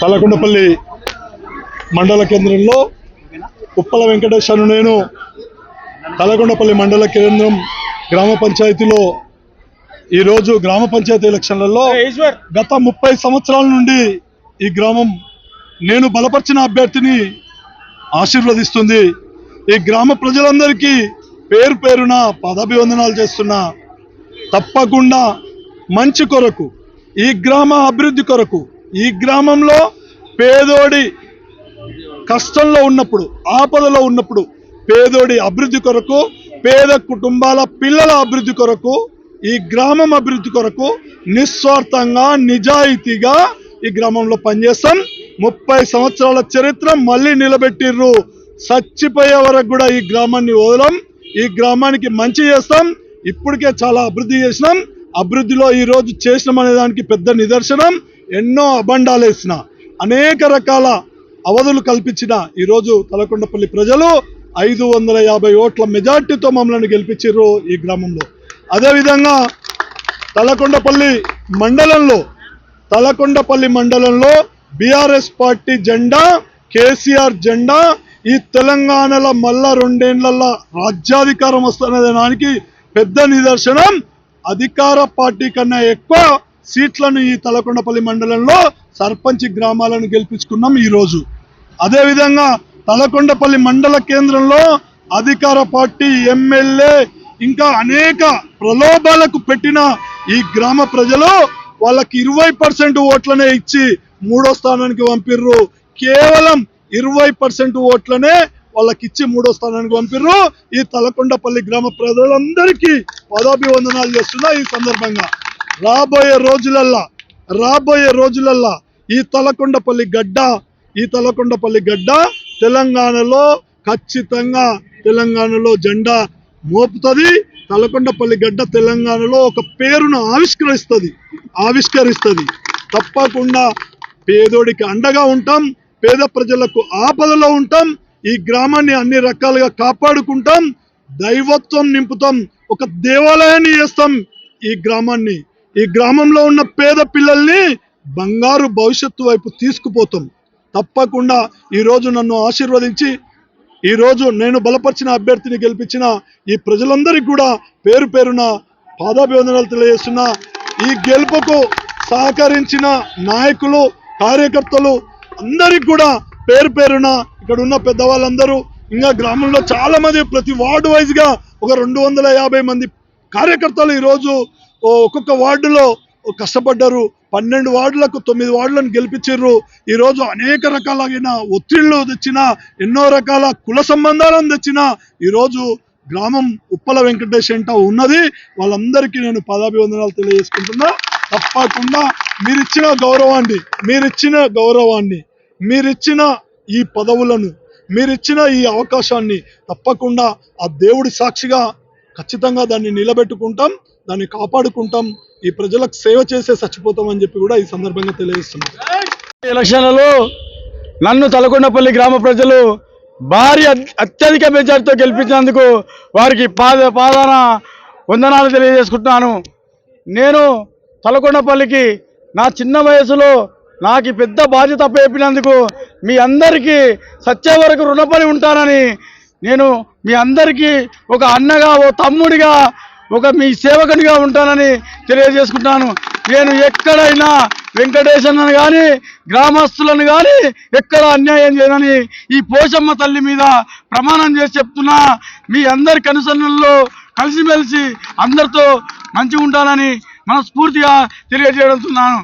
తలకొండపల్లి మండల కేంద్రంలో ఉప్పల వెంకటేశ్వరు నేను తలకొండపల్లి మండల కేంద్రం గ్రామ పంచాయతీలో ఈరోజు గ్రామ పంచాయతీ ఎలక్షన్లలో గత ముప్పై సంవత్సరాల నుండి ఈ గ్రామం నేను బలపరిచిన అభ్యర్థిని ఆశీర్వదిస్తుంది. ఈ గ్రామ ప్రజలందరికీ పేరు పేరున పదాభివందనాలు చేస్తున్నా తప్పకుండా మంచి కొరకు ఈ గ్రామ అభివృద్ధి కొరకు ఈ గ్రామంలో పేదోడి కష్టంలో ఉన్నప్పుడు ఆపదలో ఉన్నప్పుడు పేదోడి అభివృద్ధి కొరకు పేద కుటుంబాల పిల్లల అభివృద్ధి కొరకు ఈ గ్రామం అభివృద్ధి కొరకు నిస్వార్థంగా నిజాయితీగా ఈ గ్రామంలో పనిచేస్తాం. ముప్పై సంవత్సరాల చరిత్ర మళ్ళీ నిలబెట్టిర్రు. చచ్చిపోయే వరకు కూడా ఈ గ్రామాన్ని వదలం. ఈ గ్రామానికి మంచి చేస్తాం. ఇప్పటికే చాలా అభివృద్ధి చేసినాం. అభివృద్ధిలో ఈ రోజు చేసినాం అనే దానికి పెద్ద నిదర్శనం. ఎన్నో అబండాలు వేసిన అనేక రకాల అవధులు కల్పించిన ఈరోజు తలకొండపల్లి ప్రజలు ఐదు వందల యాభై ఓట్ల మెజార్టీతో మమ్మల్ని గెలిపించారు ఈ గ్రామంలో. అదేవిధంగా తలకొండపల్లి మండలంలో తలకొండపల్లి మండలంలో బీఆర్ఎస్ పార్టీ జెండా కేసీఆర్ జెండా ఈ తెలంగాణలో మళ్ళా రెండేళ్ళలో రాజ్యాధికారం వస్తున్న దానికి పెద్ద నిదర్శనం అధికార పార్టీ కన్నా ఎక్కువ సీట్లను ఈ తలకొండపల్లి మండలంలో సర్పంచ్ గ్రామాలను గెలిపించుకున్నాం ఈ రోజు. అదేవిధంగా తలకొండపల్లి మండల కేంద్రంలో అధికార పార్టీ ఎమ్మెల్యే ఇంకా అనేక ప్రలోభాలకు పెట్టిన ఈ గ్రామ ప్రజలు వాళ్ళకి ఇరవై పర్సెంట్ ఓట్లనే ఇచ్చి మూడో స్థానానికి పంపిర్రు. కేవలం ఇరవై పర్సెంట్ ఓట్లనే వాళ్ళకి ఇచ్చి మూడో స్థానానికి పంపిర్రు. ఈ తలకొండపల్లి గ్రామ ప్రజలందరికీ పదాభివందనాలు చేస్తున్నా ఈ సందర్భంగా. రాబోయే రోజులల్లా రాబోయే రోజులల్లా ఈ తలకొండపల్లి గడ్డ ఈ తలకొండపల్లి గడ్డ తెలంగాణలో ఖచ్చితంగా తెలంగాణలో జెండా మోపుతుంది. తలకొండపల్లి గడ్డ తెలంగాణలో ఒక పేరును ఆవిష్కరిస్తుంది ఆవిష్కరిస్తుంది. తప్పకుండా పేదోడికి అండగా ఉంటాం పేద ప్రజలకు ఆపదలో ఉంటాం ఈ గ్రామాన్ని అన్ని రకాలుగా కాపాడుకుంటాం దైవత్వం నింపుతాం ఒక దేవాలయాన్ని చేస్తాం ఈ గ్రామాన్ని. ఈ గ్రామంలో ఉన్న పేద పిల్లల్ని బంగారు భవిష్యత్తు వైపు తీసుకుపోతాం. తప్పకుండా ఈ రోజు నన్ను ఆశీర్వదించి ఈ రోజు నేను బలపరిచిన అభ్యర్థిని గెలిపించిన ఈ ప్రజలందరికీ కూడా పేరు పేరున పాదాభివందనాలు తెలియజేస్తున్న. ఈ గెలుపుకు సహకరించిన నాయకులు కార్యకర్తలు అందరికి కూడా పేరు పేరున ఇక్కడ ఉన్న పెద్దవాళ్ళందరూ ఇంకా గ్రామంలో చాలా మంది ప్రతి వార్డు వైజ్గా ఒక రెండు వందల యాభై మంది కార్యకర్తలు ఈరోజు ఒక్కొక్క వార్డులో కష్టపడ్డారు. పన్నెండు వార్డులకు తొమ్మిది వార్డులను గెలిపించారు ఈరోజు అనేక రకాలైన ఒత్తిళ్ళు తెచ్చిన ఎన్నో రకాల కుల సంబంధాలను తెచ్చిన ఈరోజు గ్రామం ఉప్పల వెంకటేష్ ఎంట ఉన్నది. వాళ్ళందరికీ నేను పదాభివందనాలు తెలియజేసుకుంటున్నా. తప్పకుండా మీరిచ్చిన గౌరవాన్ని మీరిచ్చిన గౌరవాన్ని మీరిచ్చిన ఈ పదవులను మీరిచ్చిన ఈ అవకాశాన్ని తప్పకుండా ఆ దేవుడి సాక్షిగా ఖచ్చితంగా దాన్ని నిలబెట్టుకుంటాం. దాన్ని కాపాడుకుంటాం ఈ ప్రజలకు సేవ చేసే చచ్చిపోతాం అని చెప్పి కూడా ఈ సందర్భంగా తెలియజేస్తున్నాం. ఎలక్షన్లలో నన్ను తలకొండపల్లి గ్రామ ప్రజలు భారీ అత్యధిక మెజార్టీతో గెలిపించినందుకు వారికి పాద పాదాన వందనాలు తెలియజేసుకుంటున్నాను. నేను తలకొండపల్లికి నా చిన్న వయసులో నాకు పెద్ద బాధ్యత అప్పచెప్పినందుకు మీ అందరికీ సచ్చే వరకు రుణపడి ఉంటానని నేను మీ అందరికీ ఒక అన్నగా ఓ తమ్ముడిగా ఒక మీ సేవకునిగా ఉంటానని తెలియజేసుకుంటాను నేను ఎక్కడైనా వెంకటేశ్వరను కానీ గ్రామస్తులను కానీ ఎక్కడ అన్యాయం చేయనని ఈ పోషమ్మ తల్లి మీద ప్రమాణం చేసి చెప్తున్నా. మీ అందరి కనుసరణలో కలిసిమెలిసి అందరితో మంచిగా ఉంటానని మనస్ఫూర్తిగా తెలియజేయడుతున్నాను.